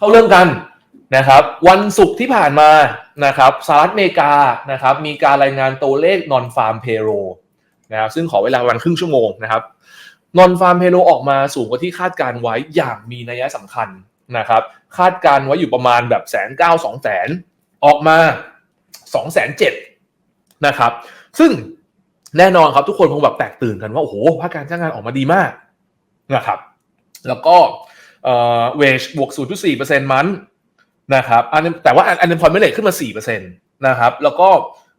เข้าเรื่องกันนะครับวันศุกร์ที่ผ่านมานะครับสหรัฐอเมริกานะครับมีการรายงานตัวเลข non farm payroll นะครับซึ่งขอเวลาประมาณครึ่งชั่วโมงนะครับ non farm payroll ออกมาสูงกว่าที่คาดการไว้อย่างมีนัยสำคัญนะครับคาดการไว้อยู่ประมาณแบบแสนเก้าสองแสนออกมาสองแสนเจ็ดนะครับซึ่งแน่นอนครับทุกคนคงแบบแตกตื่นกันว่า โอ้โหภาคการจ้างงานออกมาดีมากนะครับแล้วก็ เอ่อ wage บวก 0.4%มันนะครับอันแต่ว่า unemployment rate ขึ้นมา 4%นะครับแล้วก็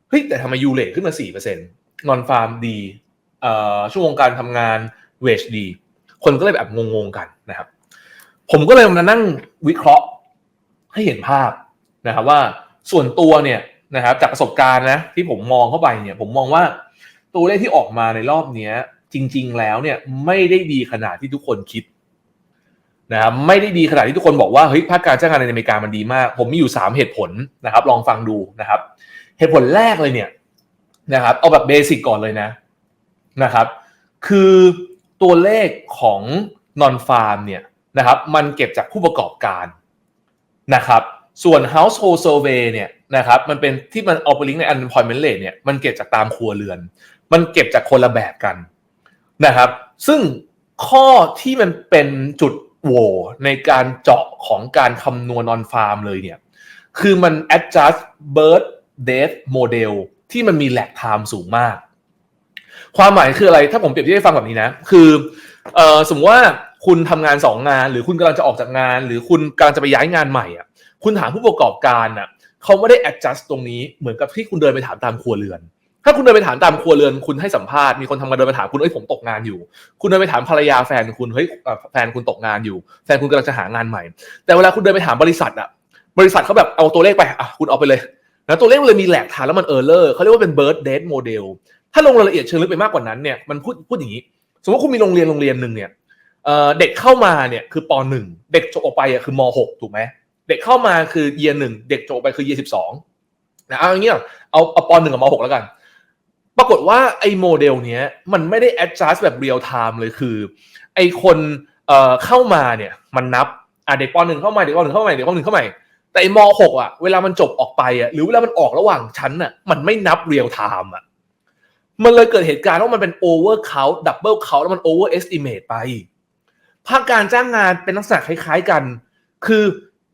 เฮ้ยแต่ทำไม u rate ขึ้นมา4% non farm ดีเอ่อช่วโมงการทำงาน wage ดี คนก็เลยแบบงงๆกันนะครับ ผมก็เลยมานั่งวิเคราะห์ให้เห็นภาพนะครับว่าส่วนตัวเนี่ยนะครับจากประสบการณ์นะที่ผมมองเข้าไปเนี่ยผมมองว่าตัวเลขที่ออกมาในรอบนี้จริง ๆ แล้วเนี่ยไม่ได้ดีขนาดที่ทุกคนคิด นะครับไม่ได้ดีขนาดที่ทุกคนบอกว่าเฮ้ยภาคการจ้างงานในอเมริกามันดีมาก ผมมีอยู่ 3 เหตุผลนะครับลองฟังดูนะครับ เหตุผลแรกเลยเนี่ยนะครับเอาแบบเบสิกก่อนเลยนะนะครับ คือตัวเลขของ non farm เนี่ยนะครับมันเก็บจากผู้ประกอบการนะครับส่วน household survey เนี่ยนะครับมันเป็นที่มันเอาไปลิงก์ใน unemployment rate เนี่ยมันเก็บจากตามครัวเรือน มันเก็บจากคนละแบบกันนะครับ ซึ่งข้อที่มันเป็นจุด โหวในการเจาะของการคำนวณ non farm เลยเนี่ย คือมัน adjust birth death model ที่มันมี lag time สูงมาก ความหมายคืออะไร ถ้าผมเปรียบเทียบให้ฟังแบบนี้นะ คือเออสมมติว่าคุณทำงานสองงาน หรือคุณกำลังจะออกจากงาน หรือคุณกำลังจะไปย้ายงานใหม่อะ คุณถามผู้ประกอบการอะเขาไม่ได้ adjust ตรงนี้เหมือนกับที่คุณเดินไปถามตามครัวเรือน ถ้าคุณเดินไปถามตามครัวเรือนคุณให้สัมภาษณ์มีคนทำงานเดินไปถามคุณเอ้ยผมตกงานอยู่ คุณเดินไปถามภรรยาแฟนคุณเฮ้ยแฟนคุณตกงานอยู่ แฟนคุณกำลังจะหางานใหม่ แต่เวลาคุณเดินไปถามบริษัทอะบริษัทเขาแบบเอาตัวเลขไปอะคุณเอาไปเลยแล้วตัวเลขมันเลยมีแหลกฐานแล้วมันเออร์เลอร์เขาเรียกว่าเป็น birth date model ถ้าลงรายละเอียดเชิงลึกไปมากกว่านั้นเนี่ยมันพูดพูดอย่างนี้ สมมติว่าคุณมีโรงเรียนโรงเรียนหนึ่งเนี่ยเด็กเข้ามาเนี่ยคือปหนึ่งเด็กจบออกไปอะคือมหกถูกไหมเด็กเข้ามาคือเยียหนึ่งเด็กจบไปคือเยียสิบสองนะเอาอย่างเงี้ยเอาเอาปหนึ่งกับมหกแล้วกัน ปรากฏว่าไอ้โมเดลเนี้ยมันไม่ได้ adjust แบบ real time เลยคือ ไอ้คนเอ่อเข้ามาเนี่ยมันนับอะเด็กปหนึ่งเข้ามาเด็กปหนึ่งเข้ามาเด็กปหนึ่งเข้ามาแต่ไอ้มหกอะเวลามันจบออกไปอะหรือเวลามันออกระหว่างชั้นอะมันไม่นับ real time อะมันเลยเกิดเหตุการณ์ว่ามันเป็น over count double count แล้วมัน over estimate ไป ภาคการจ้างงานเป็นลักษณะคล้าย ๆกัน คือ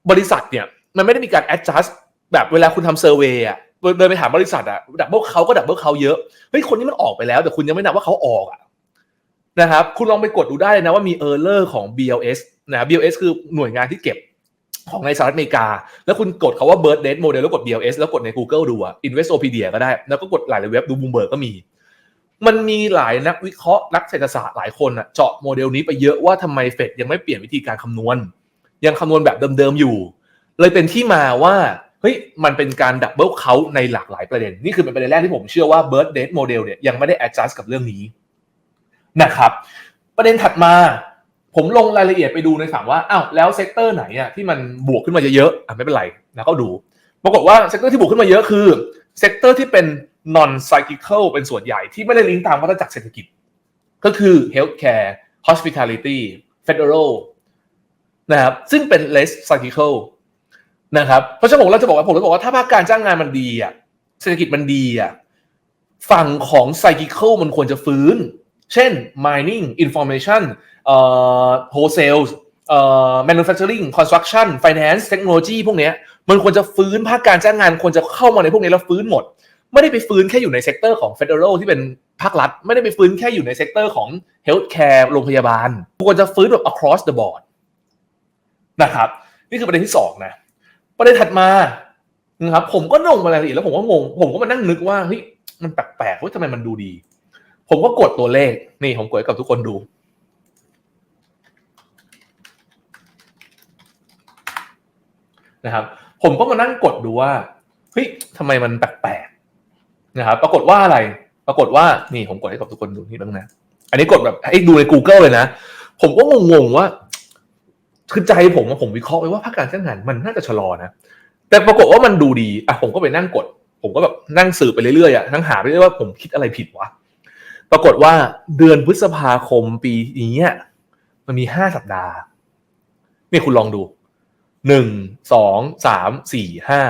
บริษัทเนี่ยมันไม่ได้มีการ adjust แบบเวลาคุณทำ survey อะ เดินไปถามบริษัทอะ double count ก็ double count เยอะเฮ้ยคนนี้มันออกไปแล้ว แต่คุณยังไม่นับว่าเขาออกอะนะครับคุณลองไปกดดูได้เลยนะว่ามี error ของ BLS นะ BLS คือหน่วยงานที่เก็บของในสหรัฐอเมริกา แล้วคุณกดคาว่า birth date model แล้วกด BLS แล้วกดใน Google ดูอะ Investopedia ก็ได้ แล้วก็กดหลายเว็บดู Bloomberg ก็มี มันมีหลายนักวิเคราะห์นักเศรษฐศาสตร์หลายคนอะเจาะโมเดลนี้ไปเยอะว่าทำไมเฟดยังไม่เปลี่ยนวิธีการคำนวณ ยังคำนวณแบบเดิมๆอยู่ เลยเป็นที่มาว่า ฮ้ยมันเป็นการดับเบิลเคาในหลากหลายประเด็น นี่คือเป็นประเด็นแรกที่ผมเชื่อว่า birth date model เนี่ยยังไม่ได้ adjust กับเรื่องนี้นะครับ ประเด็นถัดมาผมลงรายละเอียดไปดูในฝั่งว่าอ้าวแล้วเซกเตอร์ไหนอะที่มันบวกขึ้นมาเยอะๆอะไม่เป็นไรนะก็ดูปรากฏว่าเซกเตอร์ที่บวกขึ้นมาเยอะคือเซกเตอร์ที่เป็น non cyclical เป็นส่วนใหญ่ที่ไม่ได้ลิงก์ตามวัฏจักรเศรษฐกิจ ก็คือ healthcare hospitality federal นะครับซึ่งเป็น less cyclical นะครับเพราะฉะนั้นผมเราจะบอกว่าผมจะบอกว่าถ้าภาคการจ้างงานมันดีอะเศรษฐกิจมันดีอะฝั่งของ cyclical มันควรจะฟื้น เช่น mining information เอ่อ wholesale เอ่อ manufacturing construction finance technology พวกเนี้ยมันควรจะฟื้นภาคการจ้างงานควรจะเข้ามาในพวกนี้แล้วฟื้นหมด ไม่ได้ไปฟื้นแค่อยู่ในเซกเตอร์ของ federal ที่เป็นภาครัฐ ไม่ได้ไปฟื้นแค่อยู่ในเซกเตอร์ของ healthcare โรงพยาบาล ควรจะฟื้นแบบ across the board นะครับ นี่คือประเด็นที่สองนะ ประเด็นถัดมานะครับผมก็ลงมารายละเอียดแล้วผมก็งง ผมก็มานั่งนึกว่าเฮ้ยมันแปลกๆเฮ้ยทำไมมันดูดี ผมก็กดตัวเลขนี่ผมกดให้กับทุกคนดู นะครับ ผมก็มานั่งกดดูว่าเฮ้ยทำไมมันแปลกๆนะครับ ปรากฏว่าอะไร ปรากฏว่านี่ผมกดให้กับทุกคนดูนี่บ้างนะ อันนี้กดแบบให้ดูใน Google เลยนะ ผมก็งงๆว่า คือใจผมผมวิเคราะห์ไปว่าภาคการจ้างงานมันน่าจะชะลอนะ แต่ปรากฏว่ามันดูดีอะผมก็ไปนั่งกด ผมก็แบบนั่งสืบไปเรื่อยๆอะนั่งหาไปเรื่อยว่าผมคิดอะไรผิดวะปรากฏว่าเดือนพฤษภาคมปีนี้มันมีห้าสัปดาห์นี่คุณลองดูหนึ่งสองสามสี่ห้า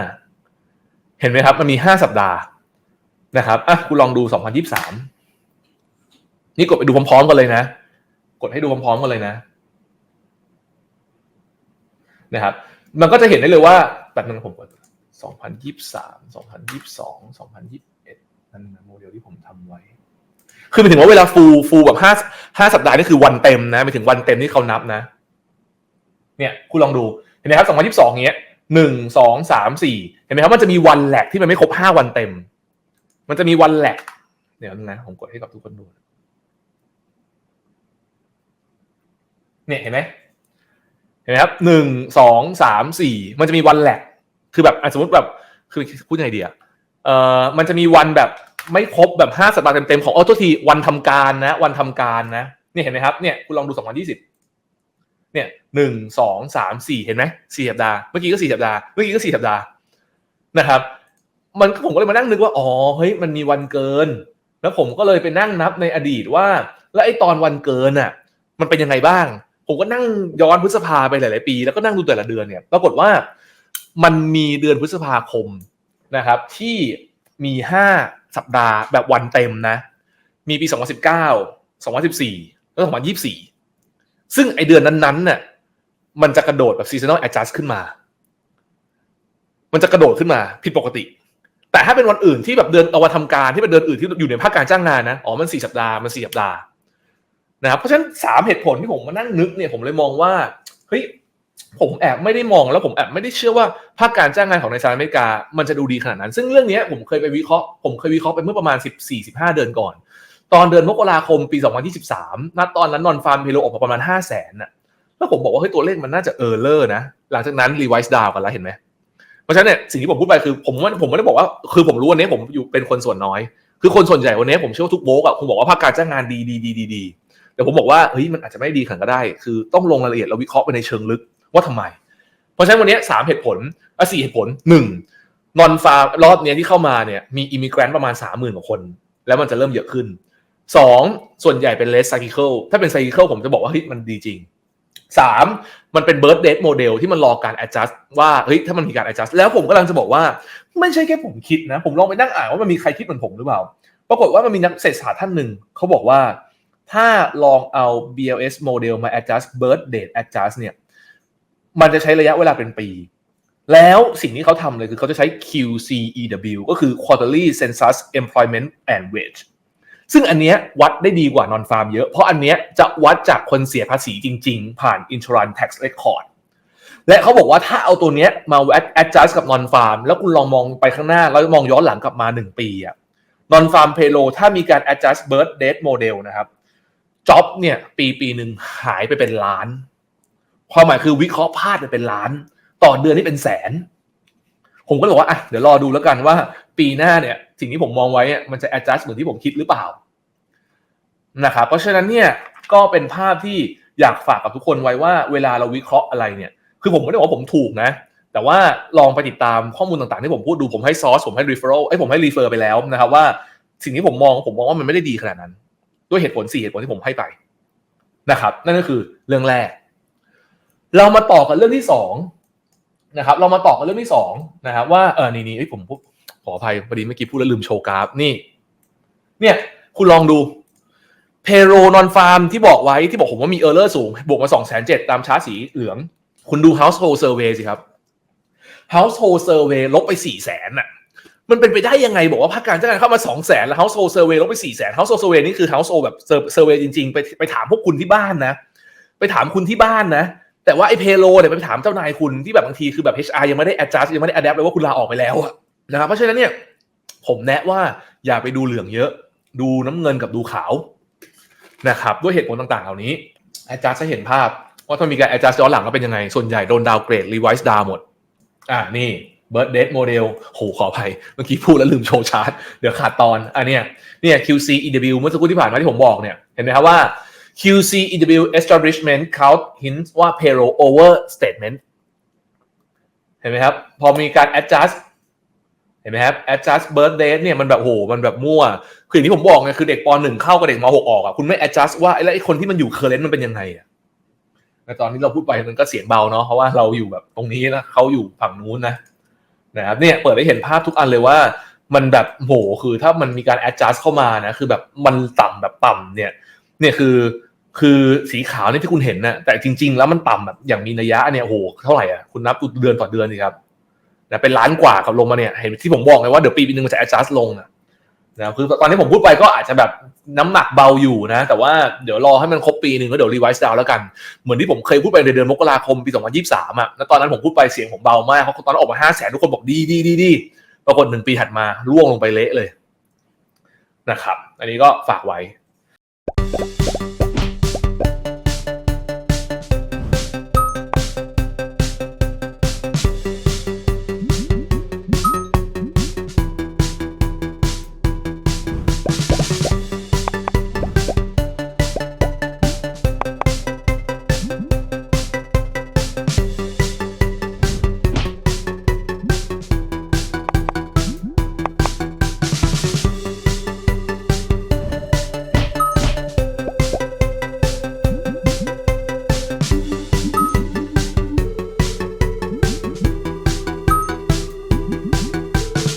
เห็นไหมครับ มันมีห้าสัปดาห์นะครับอะคุณลองดูสองพันยี่สามนี่กดไปดูพร้อมๆกันเลยนะ กดให้ดูพร้อมๆกันเลยนะ นะครับ มันก็จะเห็นได้เลยว่าแบบนึงผมกดสองพันยี่สามสองพันยี่สองสองพันยี่สิบเอ็ดนั่นะโมเดลที่ผมทำไว้ คือหมายถึงว่าเวลาฟูฟูแบบห้าห้าสัปดาห์นี่คือวันเต็มนะหมายถึงวันเต็มที่เขานับนะ เนี่ยคุณลองดู เห็นไหมครับสองพันยี่สิบสองเงี้ยหนึ่งสองสามสี่เห็นไหมครับมันจะมีวันแหลกที่มันไม่ครบห้าวันเต็ม มันจะมีวันแหลกเดี๋ยวนะผมกดให้กับทุกคนดู เนี่ยเห็นไหม ห็นไหมครับหนึ่งสองสามสี่มันจะมีวันแหลกคือแบบสมมติแบบคือพูดยังไงดีอะเอ่อมันจะมีวันแบบไม่ครบแบบห้าสัปดาห์เต็มๆของออโทษทีวันทำการนะ วันทำการนะเนี่ยเห็นไหมครับเนี่ยคุณลองดูสองพันยี่สิบเนี่ยหนึ่งสองสามสี่เห็นไหมสี่สัปดาห์เมื่อกี้ก็สี่สัปดาห์เมื่อกี้ก็สี่สัปดาห์นะครับ มันผมก็เลยมานั่งนึกว่าอ๋อเฮ้ยมันมีวันเกิน แล้วผมก็เลยไปนั่งนับในอดีตว่า แล้วไอ้ตอนวันเกินอะ มันเป็นยังไงบ้าง ผมก็นั่งย้อนพฤษภาไปหลาย ๆ ปี แล้วก็นั่งดูแต่ละเดือนเนี่ยปรากฏว่ามันมีเดือนพฤษภาคมนะครับ ที่มีห้าสัปดาห์แบบวันเต็มนะ มีปี 2019 2014 แล้ว 2024 ซึ่งไอเดือนนั้นๆน่ะมันจะกระโดดแบบ seasonal adjust ขึ้นมา มันจะกระโดดขึ้นมาผิดปกติ แต่ถ้าเป็นวันอื่นที่แบบเดือนเอาวันทำการที่เป็นเดือนอื่นที่อยู่ในภาคการจ้างงานนะ อ๋อ มันสี่สัปดาห์ มันสี่สัปดาห์ นะครับเพราะฉะนั้นสามเหตุผลที่ผมมานั่งนึกเนี่ยผมเลยมองว่าเฮ้ยผมแอบไม่ได้มองแล้วผมแอบไม่ได้เชื่อว่าภาคการจ้างงานของในสหรัฐอเมริกา มันจะดูดีขนาดนั้น ซึ่งเรื่องนี้ผมเคยไปวิเคราะห์ผมเคยวิเคราะห์ไปเมื่อประมาณ 14-15 เดือนก่อน ตอนเดือนมกราคมปี 2023นัดตอนนั้นนอนฟาร์มเพโลออกมาประมาณ 5 0 0แสนน่ะแล้วผมบอกว่าเฮ้ยตัวเลขมันน่าจะเออร์เลอร์นะ หลังจากนั้นรีไวซ์ดาวกันแล้วเห็นไหมเพราะฉะนั้นเนี่ยสิ่งที่ผมพูดไปคือผมว่าผมไม่ได้บอกว่าคือผมรู้วันนี้ผมอยู่เป็นคนส่วนน้อย คือคนส่วนใหญ่วันนี้ผมเชื่อว่าทุกโบกอะคงบอกว่าภาคการจ้างงานดีดีดีดีดี แต่ผมบอกว่าเฮ้ยมันอาจจะไม่ดีขนก็ได้ คือต้องลงรายละเอียดแล้ววิเคราะห์ไปในเชิงลึกว่าทำไม เพราะฉะนั้นวันนี้สามเหตุผลอะสี่เหตุผลหนึ่งนอนฟาร์มรอบนี้ที่เข้ามาเนี่ยมีอิมิเกรนต์ประมาณสามหมื่นกว่าคน แล้วมันจะเริ่มเยอะขึ้นสองส่วนใหญ่เป็นเลสไซคิเคิลถ้าเป็นไซคิเคิลผมจะบอกว่าเฮ้ยมันดีจริงสามมันเป็นเบิร์ดเดทโมเดลที่มันรอการ adjust ว่าเฮ้ยถ้ามันมีการ adjust แล้วผมกำลังจะบอกว่า ไม่ใช่แค่ผมคิดนะ ผมลองไปนั่งอ่านว่ามันมีใครคิดเหมือนผมหรือเปล่า ปรากฏว่ามันมีนักเศรษฐศาสตร์ท่านหนึ่งเขาบอกว่า ถ้าลองเอา BLS โมเดลมา adjust birth date adjust เนี่ย มันจะใช้ระยะเวลาเป็นปี แล้วสิ่งที่เขาทำเลยคือเขาจะใช้ QCEW ก็คือ quarterly census employment and wage ซึ่งอันเนี้ยวัดได้ดีกว่า non farm เยอะ เพราะอันเนี้ยจะวัดจากคนเสียภาษีจริง ๆ ผ่าน insurance tax record และเขาบอกว่าถ้าเอาตัวเนี้ยมา adjust กับ non farm แล้วคุณลองมองไปข้างหน้า แล้วมองย้อนหลังกลับมา 1 ปีอะ non farm payroll ถ้ามีการ adjust birth date model นะครับ จ็อบเนี่ย ปีปีหนึ่งหายไปเป็นล้าน ความหมายคือวิเคราะห์พลาดไปเป็นล้าน ต่อเดือนนี่เป็นแสน ผมก็เลยบอกว่าอะเดี๋ยวรอดูแล้วกันว่า ปีหน้าเนี่ย สิ่งที่ผมมองไว้มันจะ adjust เหมือนที่ผมคิดหรือเปล่านะครับเพราะฉะนั้นเนี่ยก็เป็นภาพที่อยากฝากกับทุกคนไว้ว่าเวลาเราวิเคราะห์อะไรเนี่ย คือผมไม่ได้บอกว่าผมถูกนะ แต่ว่าลองไปติดตามข้อมูลต่างๆ ที่ผมพูดดูผมให้ซอสผมให้ referral ไอ้ผมให้ refer ไปแล้วนะครับว่าสิ่งที่ผมมองผมมองว่ามันไม่ได้ดีขนาดนั้น ด้วยเหตุผลสี่เหตุผลที่ผมให้ไปนะครับ นั่นก็คือเรื่องแรก เรามาต่อกันเรื่องที่สองนะครับ เรามาต่อกันเรื่องที่สองนะครับ ว่าเออนี่นี่เอ้ยผมพูดขออภัยพอดีเมื่อกี้พูดแล้วลืมโชว์กราฟนี่ เนี่ย คุณลองดูเพโรนอนฟาร์มที่บอกไว้ที่บอกผมว่ามีเออร์เลอร์สูง บวกมาสองแสนเจ็ดตามชาร์ตสีเหลือง คุณดู household survey สิครับ household survey ลบไปสี่แสนน่ะ มันเป็นไปได้ยังไงบอกว่าภาคการจ้างงานเข้ามา2 0 0แสนแล้ว household survey ลบไป4 0 0แสน household survey นี่คือ household แบบ survey จริงๆ ไปไปถามพวกคุณที่บ้านนะ ไปถามคุณที่บ้านนะ แต่ว่าไอ้ payroll เนี่ยไปถามเจ้านายคุณที่แบบบางทีคือแบบ HR ยังไม่ได้ adjust ยังไม่ได้ adapt เลยว่าคุณลาออกไปแล้วนะครับเพราะฉะนั้นเนี่ยผมแนะว่าอย่าไปดูเหลืองเยอะ ดูน้ำเงินกับดูขาวนะครับด้วยเหตุผลต่างๆ เหล่านี้ adjust ให้เห็นภาพว่าถ้ามีการ adjust ย้อนหลังก็เป็นยังไงส่วนใหญ่โดนดาวเกรด revise down หมดอ่านี่ birth date model โหขออภัย เมื่อกี้พูดแล้วลืมโชว์ชาร์ตเดี๋ยวขาดตอนอันเนี้ยเนี่ย QC EW เมื่อสักครู่ที่ผ่านมาที่ผมบอกเนี่ย เห็นไหมครับว่า QC EW establishment count hints ว่า payroll over statement เห็นไหมครับ พอมีการ adjust เห็นไหมครับ adjust birth date เนี่ยมันแบบโหมันแบบมั่ว คืออย่างที่ผมบอกไงคือเด็กป .1 เข้ากับเด็กม .6 ออกอะคุณไม่ adjust ว่าไอ้แล้วไอ้คนที่มันอยู่ current มันเป็นยังไงอะในตอนที่เราพูดไปมันก็เสียงเบาเนาะเพราะว่าเราอยู่แบบตรงนี้นะเขาอยู่ฝั่งนู้นนะ นะครับเนี่ยเปิดได้เห็นภาพทุกอันเลยว่า มันแบบโหคือถ้ามันมีการ adjust เข้ามานะคือแบบมันต่ำแบบต่ำเนี่ยเนี่ยคือคือสีขาวนี่ที่คุณเห็นนะแต่จริง ๆ แล้วมันต่ำแบบอย่างมีนัยยะเนี่ยโหเท่าไหร่อะคุณนับเดือนต่อเดือนสิครับนะเป็นล้านกว่ากับลงมาเนี่ยเห็นที่ผมบอกเลยว่าเดี๋ยวปีปีนึงมันจะ adjust ลงนะ นะคือตอนที่ผมพูดไปก็อาจจะแบบน้ำหนักเบาอยู่นะ แต่ว่าเดี๋ยวรอให้มันครบปีหนึ่งก็เดี๋ยวรีไวซ์ดาวแล้วกัน เหมือนที่ผมเคยพูดไปในเดือนมกราคมปี 2023อะแล้วตอนนั้นผมพูดไปเสียงผมเบามากเพราะตอนนั้นออกมาห้าแสนทุกคนบอกดีดีดีดีปรากฏหนึ่งปีถัดมาร่วงลงไปเละเลยนะครับ อันนี้ก็ฝากไว้